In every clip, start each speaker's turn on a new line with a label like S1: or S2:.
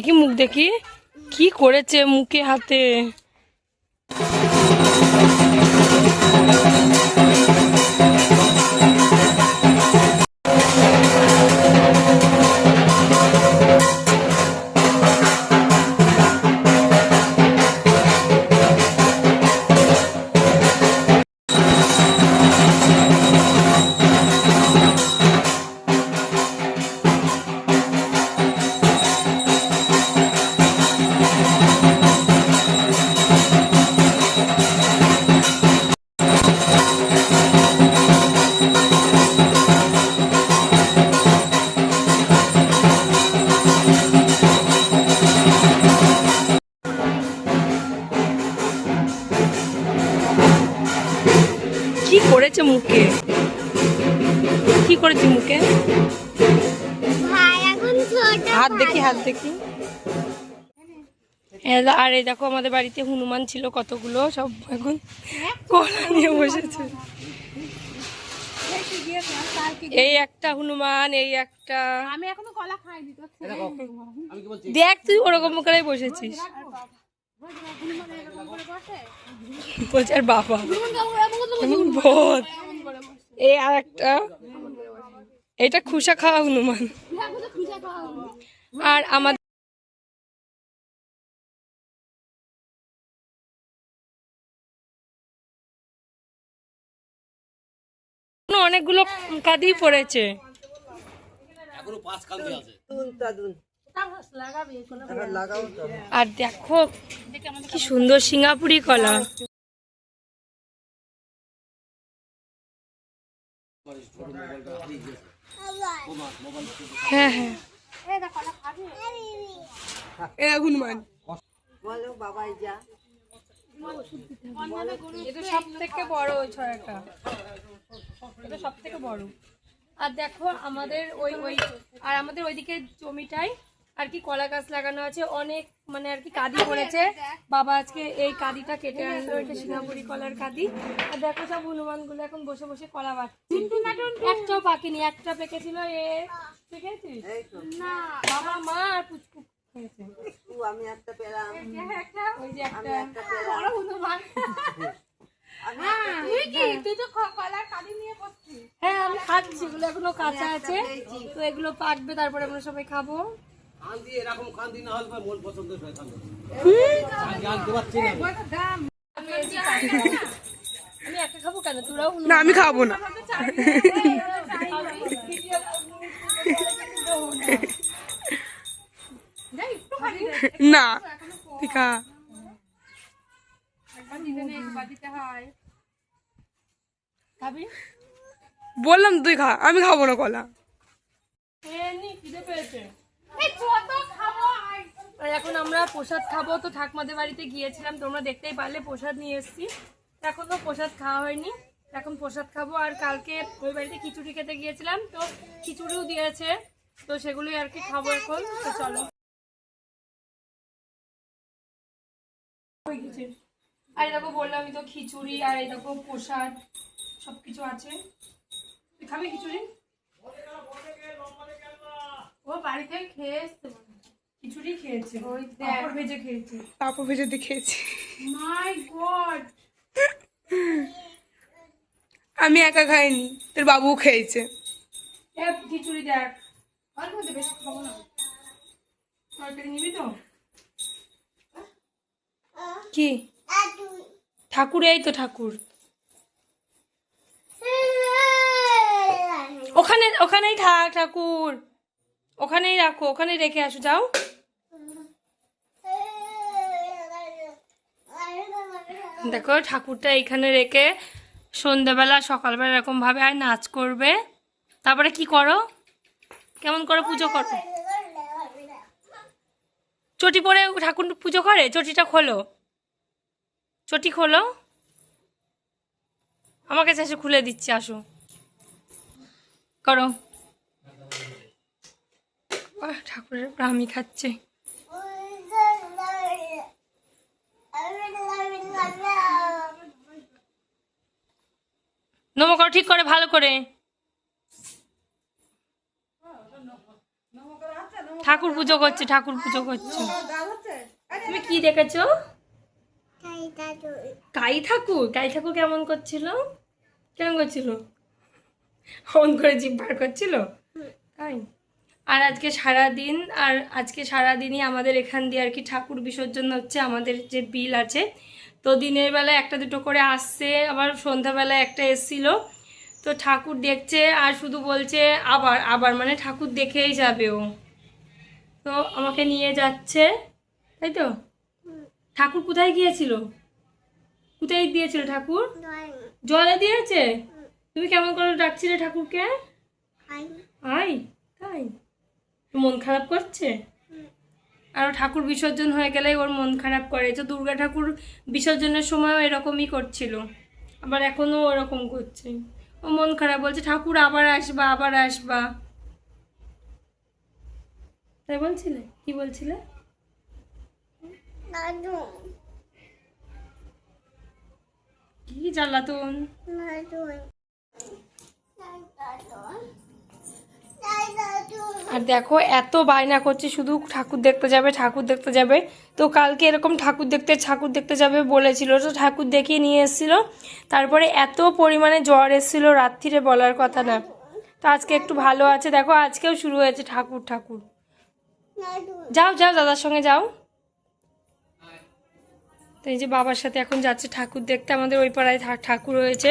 S1: দেখি মুখ দেখি। কি করেছে মুখে হাতে? কি করেছে মুখে? হাত দেখি হাত দেখি। আর এই দেখো আমাদের বাড়িতে হনুমান ছিল কতগুলো সব এখন কলা নিয়ে বসেছে। এই একটা হনুমান এই একটা।
S2: আমি এখনও কলা খাইনি
S1: দেখ তুই ওরকম করে বসেছিস। বলছে আর বাবা এই আর একটা। এটা খুশা খাওয়া হনুমান। আর আমাদের অনেকগুলো কাঁদি পড়েছে। আর দেখো কি সুন্দর সিঙ্গাপুরি কলা। হ্যাঁ হ্যাঁ। এ হনুমান এটা সব থেকে বড় ওই ছড়াটা। এটা সব থেকে বড়। আর দেখো আমাদের ওই ওই আর আমাদের ওইদিকে জমিটাই আর কি কলা গাছ লাগানো আছে অনেক মানে আর কি কাদি পড়েছে। বাবা আজকে এই কাদিটা কেটে আনলো এটা সিঙ্গাপুরি কলার কাদি। আর দেখো সব হনুমানগুলো এখন বসে বসে কলা বাড়ছে একটাও পাকেনি একটা পেকেছিল এ। পেকেছিস না বাবা মা আর পুচকু হয়েছে
S3: আমি একটা পেলাম।
S1: ওই যে একটা।
S2: তুই কি? তুই তো ক- কলার কালি নিয়ে বসছিস।
S1: হ্যাঁ আমি খাচ্ছি এগুলো এখনও কাঁচা আছে। তো এগুলো পাকবে তারপরে আমরা সবাই খাব।
S4: কান্দি এরকম কান্দি না হলে মন পছন্দ হয় কান্দি জানতে পারছি না।
S1: আমি খাব
S5: না। না
S1: খাবি
S5: বললাম তুই খা আমি খাব না কলা।
S1: খিদে পেয়েছে। এখন আমরা প্রসাদ খাব। তো ঠাকমাদের বাড়িতে গিয়েছিলাম, তোমরা দেখতেই পারলে প্রসাদ নিয়ে এসেছি। এখনও প্রসাদ খাওয়া হয়নি। এখন প্রসাদ খাব। আর কালকে ওই বাড়িতে খিচুড়ি খেতে গিয়েছিলাম, তো খিচুড়িও দিয়েছে। তো সেগুলোই আর কি খাব এখন। তো চলো। আর দেখো, বললাম তো খিচুড়ি আর দেখো প্রসাদ, সবকিছু আছে। খাবি খিচুড়ি?
S2: বাড়িতে খেয়ে এসছে
S1: খিচুড়ি খেয়েছে
S2: ওই।
S1: পাঁপড় ভেজে খেয়েছে।
S5: পাপা ভেজে দিয়ে খেয়েছি।
S2: মাই গড
S5: আমি একা খাইনি তোর বাবু খেয়েছে।
S1: খিচুড়ি দেখ।
S2: অল্প বেশি খাব না।
S1: তরকারি নিবি তো? কি? ঠাকুর এই তো ঠাকুর। ওখানে ওখানেই থাক ঠাকুর। ওখানেই রাখো, ওখানেই রেখে আসো, যাও। দেখো, ঠাকুরটা এইখানে রেখে সন্ধ্যেবেলা সকালবেলা এরকম ভাবে আর নাচ করবে। তারপরে কি করো? কেমন করে পুজো করো? চটি পরে ঠাকুর পুজো করে? চটিটা খোলো। চটি খোলো। আমার কাছে এসে খুলে দিচ্ছি, আসো। করো। ঠাকুরের ব্রাহ্মী খাচ্ছে। নম করো, ঠিক করে, ভালো করে। ঠাকুর পুজো করছে, ঠাকুর পুজো করছে। তুমি কি দেখেছ? কাই ঠাকুর? কাই ঠাকুর কেমন করছিল? কেমন করছিল? ফোন করে জিভ বার করছিল? তাই? আর আজকে সারা দিন আর আজকে সারা দিনই আমাদের এখান দিয়ে আর কি ঠাকুর বিসর্জন হচ্ছে আমাদের যে বিল আছে। তো দিনের বেলা একটা দুটো করে আসছে আবার সন্ধ্যাবেলা একটা এসছিল। তো ঠাকুর দেখছে আর শুধু বলছে আবার আবার মানে ঠাকুর দেখেই যাবে ও। তো আমাকে নিয়ে যাচ্ছে তাই তো? ঠাকুর কোথায় গিয়েছিল? কোথায় দিয়েছিল ঠাকুর? জলে দিয়েছে? তুমি কেমন করে ডাকছিলে ঠাকুরকে?
S6: আই
S1: তাই? মন খারাপ করছে? আর ঠাকুর বিসর্জন হয়ে গেলে ওর মন খারাপ করে। তো দুর্গা ঠাকুর বিসর্জনের সময়ও এরকমই করছিল। আবার এখনও ওরকম করছে। ও মন খারাপ বলছে ঠাকুর আবার আসবা আবার আসবা। তাই বলছিলে? কি বলছিলে? কি জ্বালাতন? আর দেখো, এত বায়না করছে, শুধু ঠাকুর দেখতে যাবে, ঠাকুর দেখতে যাবে। তো কালকে এরকম ঠাকুর দেখতে ঠাকুর দেখতে যাবে বলেছিল। তো ঠাকুর দেখিয়ে নিয়ে এসেছিল। তারপরে এত পরিমাণে জ্বর এসেছিল রাত্রিরে বলার কথা না। তো আজকে একটু ভালো আছে। দেখো, আজকেও শুরু হয়েছে ঠাকুর ঠাকুর। যাও যাও, দাদার সঙ্গে যাও। তো এই যে বাবার সাথে এখন যাচ্ছে ঠাকুর দেখতে। আমাদের ওই পাড়ায় ঠাকুর হয়েছে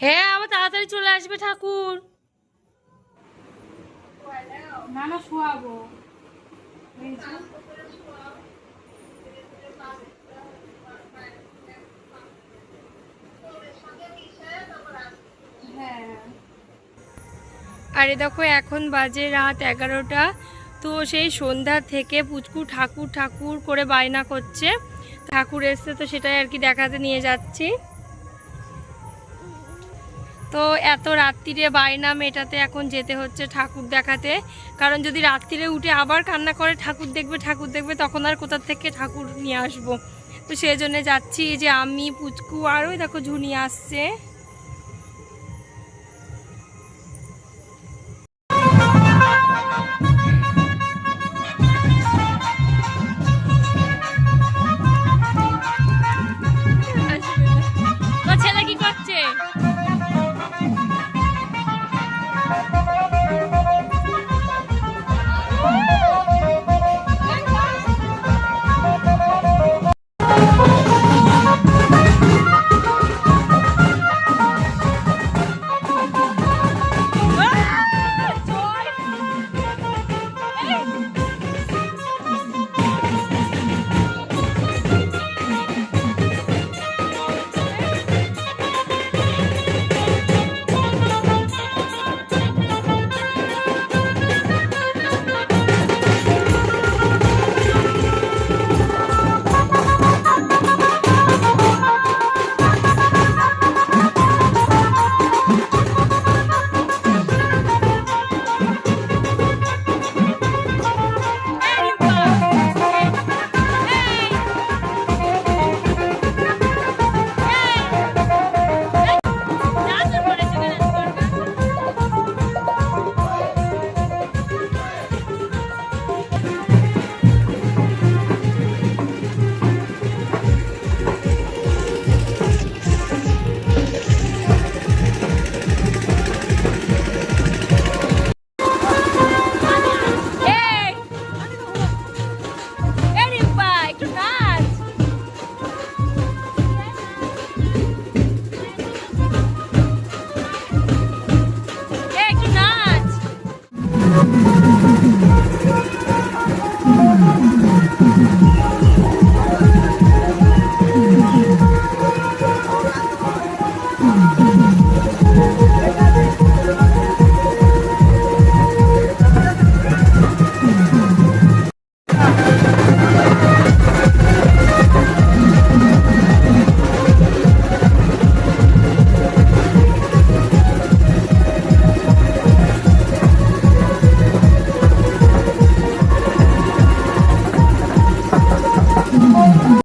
S1: হ্যাঁ আবার তাড়াতাড়ি চলে আসবে ঠাকুর।
S2: না না শোয়াবো হ্যাঁ।
S1: আরে দেখো এখন বাজে রাত এগারোটা। তো সেই সন্ধ্যা থেকে পুচকু ঠাকুর ঠাকুর করে বায়না করছে। ঠাকুর এসছে তো সেটাই আর কি দেখাতে নিয়ে যাচ্ছি। তো এত রাত্রিরে বায়না মেটাতে এখন যেতে হচ্ছে ঠাকুর দেখাতে। কারণ যদি রাত্রিরে উঠে আবার কান্না করে, ঠাকুর দেখবে ঠাকুর দেখবে, তখন আর কোথার থেকে ঠাকুর নিয়ে আসব? তো সেই জন্যে যাচ্ছি যে আমি, পুচকু আরও দেখো ঝুনি আসছে।